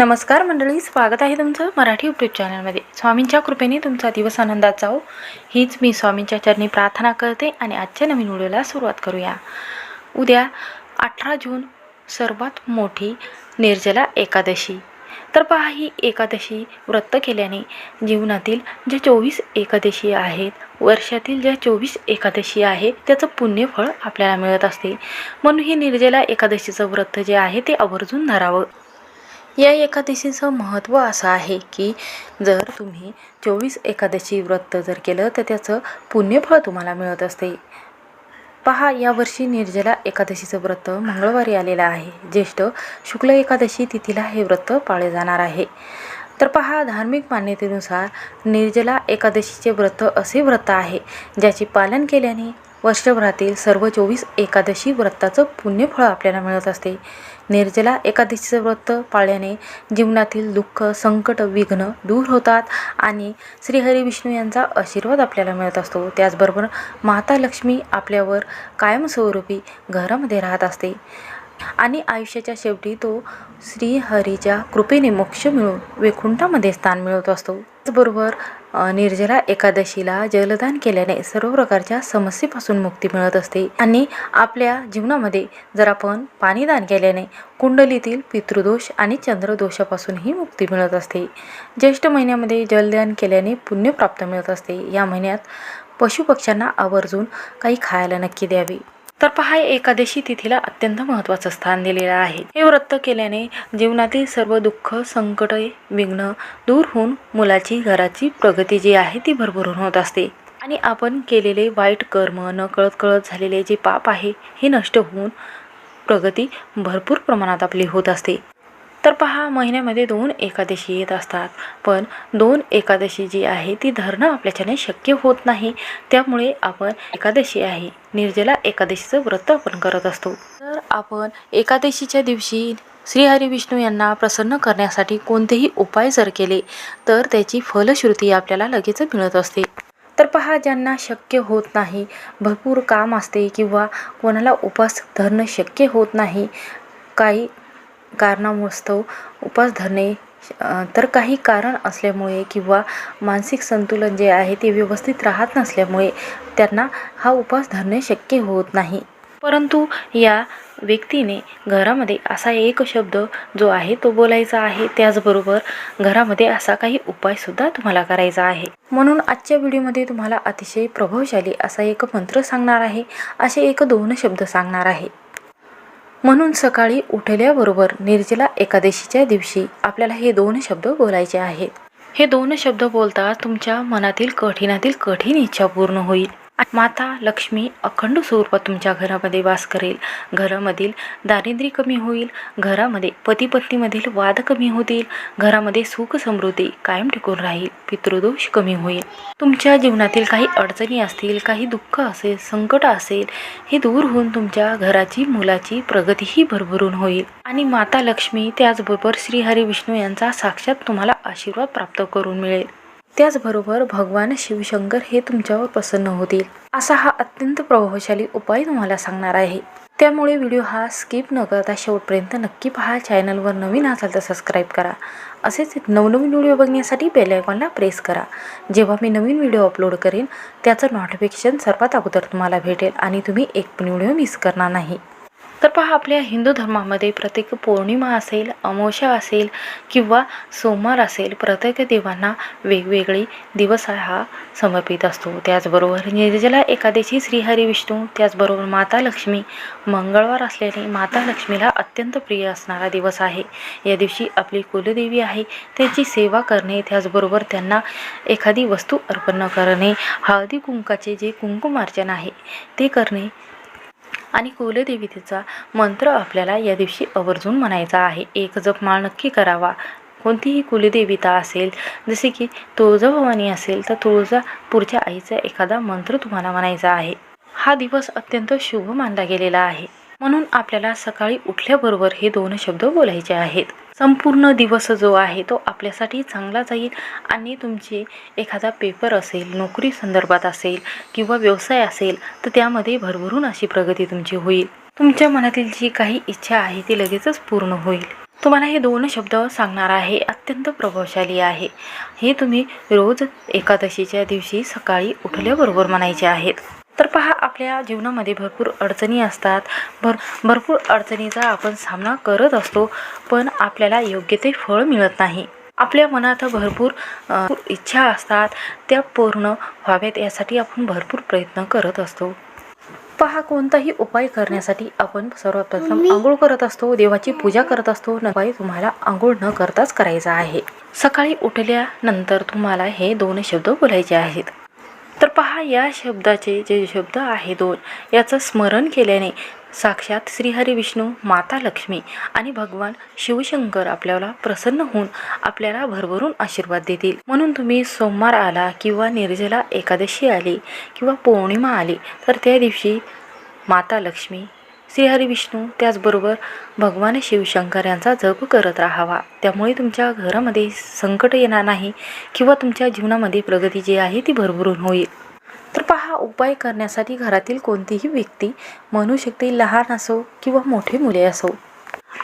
नमस्कार मंडळी स्वागत आहे तुमचं मराठी यूट्यूब चॅनलमध्ये स्वामींच्या कृपेने तुमचा दिवस आनंदात जाओ हीच मी स्वामींच्या चरणी प्रार्थना करते आणि आजच्या नवीन व्हिडिओला सुरुवात करूया. उद्या अठरा जून सर्वात मोठी निर्जला एकादशी. तर पहा ही एकादशी व्रत केल्याने जीवनातील ज्या चोवीस एकादशी आहेत वर्षातील ज्या चोवीस एकादशी आहे त्याचं पुण्यफळ आपल्याला मिळत असते. म्हणून ही निर्जला एकादशीचं व्रत जे आहे ते आवर्जून धरावं. या एकादशीचं महत्त्व असं आहे की जर तुम्ही चोवीस एकादशी व्रत जर केलं तर त्याचं पुण्यफळ तुम्हाला मिळत असते. पहा यावर्षी निर्जला एकादशीचं व्रत मंगळवारी आलेलं आहे. ज्येष्ठ शुक्ल एकादशी तिथीला हे व्रत पाळले जाणार आहे. तर पहा धार्मिक मान्यतेनुसार निर्जला एकादशीचे व्रत असे व्रत आहे ज्याचे पालन केल्याने वर्षभरातील सर्व चोवीस एकादशी व्रताचं पुण्यफळ आपल्याला मिळत असते. निर्जला एकादशीचं व्रत पाळल्याने जीवनातील दुःख संकट विघ्न दूर होतात आणि श्रीहरी विष्णू यांचा आशीर्वाद आपल्याला मिळत असतो. त्याचबरोबर माता लक्ष्मी आपल्यावर कायमस्वरूपी घरामध्ये राहत असते आणि आयुष्याच्या शेवटी तो श्रीहरीच्या कृपेने मोक्ष मिळून वैकुंठामध्ये स्थान मिळवत असतो. त्याचबरोबर निर्जला एकादशीला जलदान केल्याने सर्व प्रकारच्या समस्येपासून मुक्ती मिळत असते. आणि आपल्या जीवनामध्ये जर आपण पाणीदान केल्याने कुंडलीतील पितृदोष आणि चंद्रदोषापासूनही मुक्ती मिळत असते. ज्येष्ठ महिन्यामध्ये जलदान केल्याने पुण्य प्राप्त मिळत असते. या महिन्यात पशुपक्ष्यांना आवर्जून काही खायला नक्की द्यावे. तर पहा एकादशी तिथीला अत्यंत महत्त्वाचं स्थान दिलेलं आहे. हे व्रत केल्याने जीवनातील सर्व दुःख संकट विघ्न दूर होऊन मुलाची घराची प्रगती जी आहे ती भरभरून होत असते. आणि आपण केलेले वाईट कर्म न कळत कळत झालेले जे पाप आहे हे नष्ट होऊन प्रगती भरपूर प्रमाणात आपली होत असते. तर पहा महिन्यामध्ये दोन एकादशी येत असतात. पण दोन एकादशी जी आहे ती धरणं आपल्याच्याने शक्य होत नाही. त्यामुळे आपण एकादशी आहे. निर्जला एकादशीचं व्रत आपण करत असतो. तर आपण एकादशीच्या दिवशी श्रीहरी विष्णू यांना प्रसन्न करण्यासाठी कोणतेही उपाय जर केले तर त्याची फलश्रुती आपल्याला लगेच मिळत असते. तर पहा ज्यांना शक्य होत नाही भरपूर काम असते किंवा कोणाला उपास धरणं शक्य होत नाही काही कारणामुळस्तव उपास धरणे तर काही कारण असल्यामुळे किंवा मानसिक संतुलन जे आहे ते व्यवस्थित राहत नसल्यामुळे त्यांना हा उपास धरणे शक्य होत नाही. परंतु या व्यक्तीने घरामध्ये असा एक शब्द जो आहे तो बोलायचा आहे. त्याचबरोबर घरामध्ये असा काही उपायसुद्धा तुम्हाला करायचा आहे. म्हणून आजच्या व्हिडिओमध्ये तुम्हाला अतिशय प्रभावशाली असा एक मंत्र सांगणार आहे. असे एक दोन शब्द सांगणार आहे. म्हणून सकाळी उठल्याबरोबर निर्जला एकादशीच्या दिवशी आपल्याला हे दोन शब्द बोलायचे आहेत. हे दोन शब्द बोलता तुमच्या मनातील कठीणातील कठीण इच्छा पूर्ण होईल. माता लक्ष्मी अखंड स्वरूपात तुमच्या घरामध्ये वास करेल. घरामधील दारिद्र्य कमी होईल. घरामध्ये पती पत्नीमधील वाद कमी होतील. घरामध्ये सुख समृद्धी कायम टिकून राहील. पितृदोष कमी होईल. तुमच्या जीवनातील काही अडचणी असतील काही दुःख असेल संकट असेल हे दूर होऊन तुमच्या घराची मुलाची प्रगतीही भरभरून होईल. आणि माता लक्ष्मी त्याचबरोबर श्रीहरी विष्णू यांचा साक्षात तुम्हाला आशीर्वाद प्राप्त करून मिळेल. त्याचबरोबर भगवान शिवशंकर हे तुमच्यावर प्रसन्न होतील. असा हा अत्यंत प्रभावशाली उपाय तुम्हाला सांगणार आहे. त्यामुळे व्हिडिओ हा स्किप न करता शेवटपर्यंत नक्की पहा. चॅनलवर नवीन असाल तर सबस्क्राईब करा. असेच नवनवीन व्हिडिओ बघण्यासाठी बेल आयकॉनला प्रेस करा. जेव्हा मी नवीन व्हिडिओ अपलोड करेन त्याचं नोटिफिकेशन सर्वात अगोदर तुम्हाला भेटेल आणि तुम्ही एक पण व्हिडिओ मिस करणार नाही. तर पहा आपल्या हिंदू धर्मामध्ये प्रत्येक पौर्णिमा असेल अमावस्या असेल किंवा सोमवार असेल प्रत्येक देवांना वेगवेगळी दिवस हा समर्पित असतो. त्याचबरोबर निर्जला एकादशी श्रीहरी विष्णू त्याचबरोबर माता लक्ष्मी मंगळवार असल्याने माता लक्ष्मीला अत्यंत प्रिय असणारा दिवस आहे. या दिवशी आपली कुलदेवी आहे त्याची सेवा करणे त्याचबरोबर त्यांना एखादी वस्तू अर्पण करणे हळदी कुंकाचे जे कुंकुमार्चन आहे ते करणे आणि कुलदेवतेचा मंत्र आपल्याला या दिवशी आवर्जून म्हणायचा आहे. एक जपमाळ नक्की करावा. कोणतीही कुलदेविता असेल जसे की तुळजाभवानी असेल तर तुळजापूरच्या आईचा एखादा मंत्र तुम्हाला म्हणायचा आहे. हा दिवस अत्यंत शुभ मानला गेलेला आहे. म्हणून आपल्याला सकाळी उठल्याबरोबर हे दोन शब्द बोलायचे आहेत. संपूर्ण दिवस जो आहे तो आपल्यासाठी चांगला जाईल आणि तुमचे एखादा पेपर असेल नोकरी संदर्भात असेल किंवा व्यवसाय असेल तर त्यामध्ये भरभरून अशी प्रगती तुमची होईल. तुमच्या मनातील जी काही इच्छा आहे ती लगेचच पूर्ण होईल. तुम्हाला हे दोन शब्द सांगणार आहे अत्यंत प्रभावशाली आहे. हे तुम्ही रोज एकादशीच्या दिवशी सकाळी उठल्याबरोबर म्हणायचे आहेत. तर पहा आपल्या जीवनामध्ये भरपूर अडचणी असतात. भर भरपूर अडचणीचा आपण सामना करत असतो पण आपल्याला योग्य ते फळ मिळत नाही. आपल्या मनात भरपूर इच्छा असतात त्या पूर्ण व्हाव्यात यासाठी आपण भरपूर प्रयत्न करत असतो. पहा कोणताही उपाय करण्यासाठी आपण सर्वात प्रथम आंघोळ करत असतो देवाची पूजा करत असतो उपाय तुम्हाला आंघोळ न करताच करायचा आहे. सकाळी उठल्यानंतर तुम्हाला हे दोन शब्द बोलायचे आहेत. तर पहा या शब्दाचे जे शब्द आहे दोन याचं स्मरण केल्याने साक्षात श्रीहरी विष्णू माता लक्ष्मी आणि भगवान शिवशंकर आपल्याला प्रसन्न होऊन आपल्याला भरभरून आशीर्वाद देतील. म्हणून तुम्ही सोमवार आला किंवा निर्जला एकादशी आली किंवा पौर्णिमा आली तर त्या दिवशी माता लक्ष्मी श्रीहरी विष्णू त्याचबरोबर भगवान शिवशंकर यांचा जप करत राहावा. त्यामुळे तुमच्या घरामध्ये संकट येणार नाही किंवा तुमच्या जीवनामध्ये प्रगती जी आहे ती भरभरून होईल. तर पहा उपाय करण्यासाठी घरातील कोणतीही व्यक्ती म्हणू शकते लहान असो किंवा मोठे मुले असो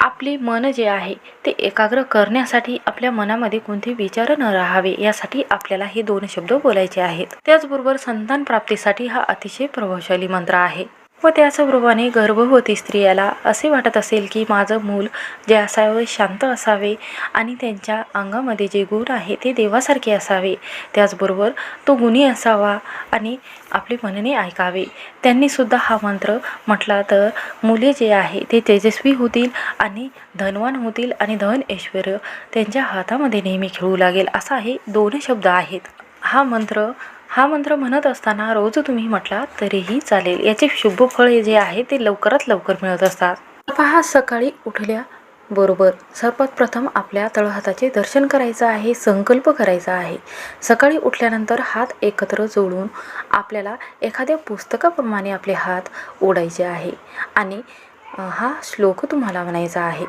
आपले मन जे आहे ते एकाग्र करण्यासाठी आपल्या मनामध्ये कोणते विचार न राहावे यासाठी आपल्याला हे दोन शब्द बोलायचे आहेत. त्याचबरोबर संतान प्राप्तीसाठी हा अतिशय प्रभावशाली मंत्र आहे. व त्याचबरोबरने गर्भवती स्त्रियाला. असे वाटत असेल की माझं मूल जे असावे शांत असावे आणि त्यांच्या अंगामध्ये जे गुण आहे ते देवासारखे असावे. त्याचबरोबर तो गुणी असावा आणि आपले मनने ऐकावे. त्यांनीसुद्धा हा मंत्र म्हटला तर मुले जे आहे ते तेजस्वी होतील आणि धनवान होतील आणि धन ऐश्वर त्यांच्या हातामध्ये नेहमी खेळू लागेल. असा हे दोन शब्द आहेत. हा मंत्र हा मंत्र म्हणत असताना रोज तुम्ही म्हटला तरीही चालेल. याचे शुभ फळ जे आहे ते लवकरात लवकर मिळत असतात. पहा सकाळी उठल्या बरोबर सर्वात प्रथम आपल्या तळहाताचे दर्शन करायचं आहे संकल्प करायचा आहे. सकाळी उठल्यानंतर हात एकत्र जोडून आपल्याला एखाद्या पुस्तकाप्रमाणे आपले हात ओढायचे आहे आणि हा श्लोक तुम्हाला म्हणायचा आहे.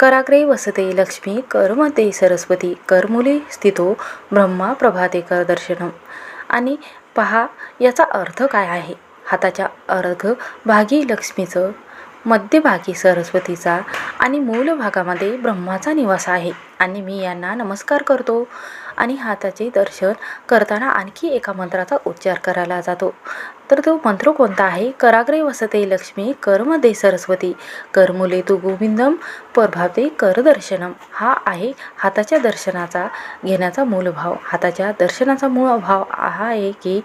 कराग्रे वसते लक्ष्मी करमध्ये सरस्वती करमुली स्थितो ब्रह्मा प्रभाते कर दर्शनम. आणि पहा याचा अर्थ काय आहे? हाताच्या अर्ध भागी लक्ष्मीचं मध्यभागी सरस्वतीचा आणि मूल भागामध्ये ब्रह्माचा निवास आहे. आणि मी यांना नमस्कार करतो. आणि हाताचे दर्शन करताना आणखी एका मंत्राचा उच्चार करायला जातो. तर तो मंत्र कोणता आहे? कराग्रे वसते लक्ष्मी कर्म दे सरस्वती कर्मुले तू गोविंदम प्रभाते कर दर्शनम. हा आहे हाताच्या दर्शनाचा घेण्याचा मूलभाव हाताच्या दर्शनाचा मूळ भाव हा आहे की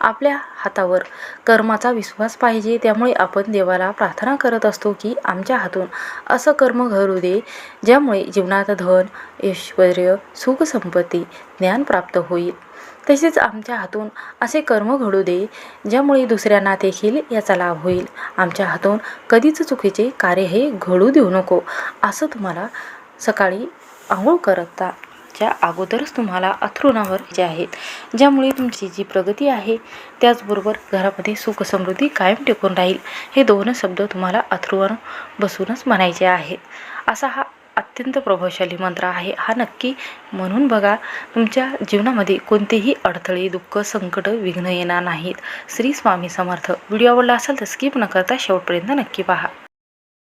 आपल्या हातावर कर्माचा विश्वास पाहिजे. त्यामुळे आपण देवाला प्रार्थना करत असतो की आमच्या हातून असं कर्म घडू दे ज्यामुळे जीवनात धन ऐश्वर सुख संपत्ती ज्ञान प्राप्त होईल. तसेच आमच्या हातून असे कर्म घडू दे ज्यामुळे दुसऱ्यांना देखील याचा लाभ होईल. आमच्या हातून कधीच चुकीचे कार्य हे घडू देऊ नको असं तुम्हाला सकाळी आंघोळ करता च्या अगोदरच तुम्हाला अथरुणावर जे आहेत ज्यामुळे तुमची जी प्रगती आहे त्याचबरोबर घरामध्ये सुख समृद्धी कायम टिकून राहील. हे दोन शब्द तुम्हाला अथरुवर बसूनच म्हणायचे आहेत. असा हा अत्यंत प्रभावशाली मंत्र आहे. हा नक्की म्हणून बघा तुमच्या जीवनामध्ये कोणतेही अडथळे दुःख संकट विघ्न येणार नाहीत. श्री स्वामी समर्थ. व्हिडिओ आवडला असेल तर स्किप न करता शेवटपर्यंत नक्की पहा.